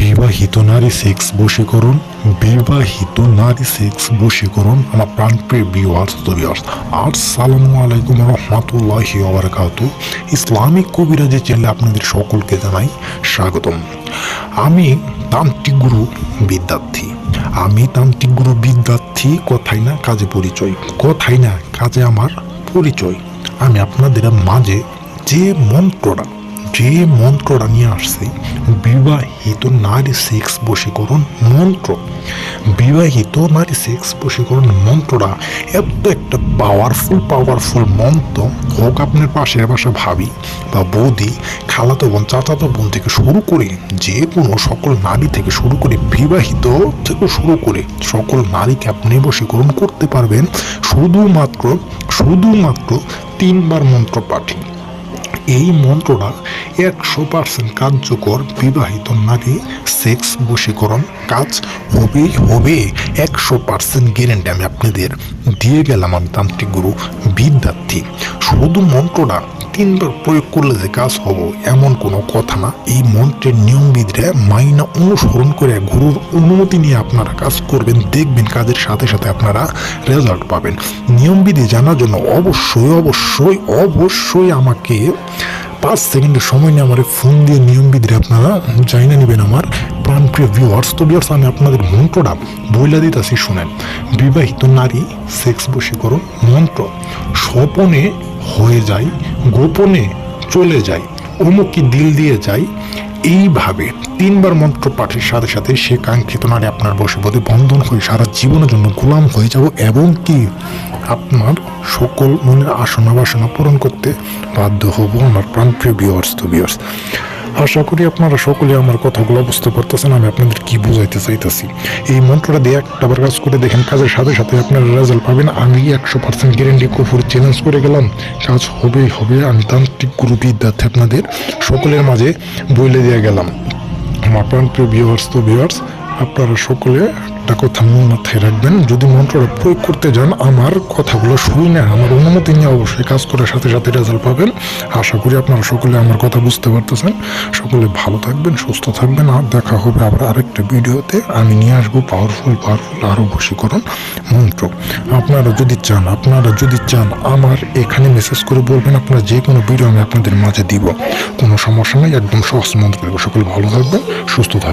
বিবাহিত নারী সেক্স বশীকরণ বিবাহিত নারী সেক্স বশীকরণ আমার প্রাণপ্রিয় বিওয়ার্স বিওয়ার্স আসসালামু আলাইকুম রহমতুল্লাহি ওবারাকাতু ইসলামিক কবিরাজি চ্যানেলে আপনাদের সকলকে জানাই স্বাগতম। আমি তান্ত্রিক গুরু বিদ্যার্থী। আমি তান্ত্রিক গুরু বিদ্যার্থী, কথাই না কাজে পরিচয়, কথাই না কাজে আমার পরিচয়। আমি আপনাদের মাঝে যে মন্ত্রটা যে মন্ত্রটা নিয়ে আসছে, বিবাহিত নারী সেক্স বশীকরণ মন্ত্র। বিবাহিত নারী সেক্স বশীকরণ মন্ত্রটা এত একটা পাওয়ারফুল পাওয়ারফুল মন্ত্র। হোক আপনার পাশের বাসা ভাবি বা বৌদি, খালাতো বোন, চাচাতো বোন থেকে শুরু করে যে কোনো সকল নারী থেকে শুরু করে বিবাহিত থেকে শুরু করে সকল নারীকে আপনি বশীকরণ করতে পারবেন। শুধুমাত্র শুধুমাত্র তিনবার মন্ত্র পাঠি। এই মন্ত্রটা একশো পার্সেন্ট কার্যকর বিবাহিত নারী সেক্স, বশীকরণ কাজ হবেই হবে। একশো পার্সেন্ট গ্যারেন্টি আমি আপনাদের দিয়ে গেলাম, আমি তান্ত্রিক গুরু, বিদ্যার্থী। শুধু মন্ত্রটা তিনবার প্রয়োগ করলে যে কাজ হব, এমন কোনো কথা না। এই মন্ত্রের নিয়মবিধিরা মাইনা অনুসরণ করে গুরুর অনুমতি নিয়ে আপনারা কাজ করবেন, দেখবেন কাজের সাথে সাথে আপনারা রেজাল্ট পাবেন। নিয়মবিধি জানার জন্য অবশ্যই অবশ্যই অবশ্যই আমাকে পাঁচ সেকেন্ডের সময় নিয়ে আমার ফোন দিয়ে নিয়মবিধিরা আপনারা জানিয়ে নেবেন আমার প্রাণপ্রিয় ভিউয়ার্স তো ভিউয়ার্স আমি আপনাদের মন্ত্রটা বইলা দিতেছি, শুনেন। বিবাহিত নারী সেক্স বশীকরণ মন্ত্র, স্বপনে হয়ে যায় গোপনে চলে যাই অমুকি দিল দিয়ে যাই এইভাবে তিনবার মন্ত্র পাঠের সাথে সাথে সে কাঙ্ক্ষিত নারে আপনার বসে বন্ধন হয়ে সারা জীবনের জন্য গোলাম হয়ে যাব এবং কি আপনার সকল মনের আসনা বাসনা পূরণ করতে বাধ্য হব আমার প্রাণপ্রিয় বিয়র্স তো বিয়ার্স আশা করি আপনারা সকলে আমার কথাগুলো বুঝতে পারতেছেন, আমি আপনাদের কি বুঝাইতে চাইতেছি। এই মন্ত্রটা দিয়ে একটাবার কাজ করে দেখেন, কাজের সাথে সাথে আপনারা রেজাল্ট পাবেন। আমি একশো পার্সেন্ট গ্যারেন্টি কুফুর চ্যালেঞ্জ করে গেলাম। কাজ হবেই হবে, আমি তান্ত্রিক গুরু বিদ্যার্থী আপনাদের সকলের মাঝে বইলে দিয়ে গেলাম। আমার প্রাণপ্রিয় ভিউয়ার্স তো ভিউয়ার্স আপনারা সকলে একটা কথা মন মাথায় রাখবেন, যদি মন্ত্রটা প্রয়োগ করতে যান, আমার কথাগুলো শুই না আমার অনুমতি নিয়ে অবশ্যই কাজ করার সাথে সাথে রেজাল্ট পাবেন। আশা করি আপনারা সকলে আমার কথা বুঝতে পারতেছেন। সকলে ভালো থাকবেন, সুস্থ থাকবেন। আর দেখা হবে আবার আরেকটা ভিডিওতে। আমি নিয়ে আসব পাওয়ারফুল পাওয়ারফুল আরও বশীকরণ মন্ত্র। আপনারা যদি চান, আপনারা যদি চান, আমার এখানে মেসেজ করে বলবেন, আপনারা যে কোনো ভিডিও আমি আপনাদের মাঝে দিব। কোনো সমস্যা নেই, একদম সহজ মন্ত্র। সকলে ভালো থাকবেন, সুস্থ থাকবেন।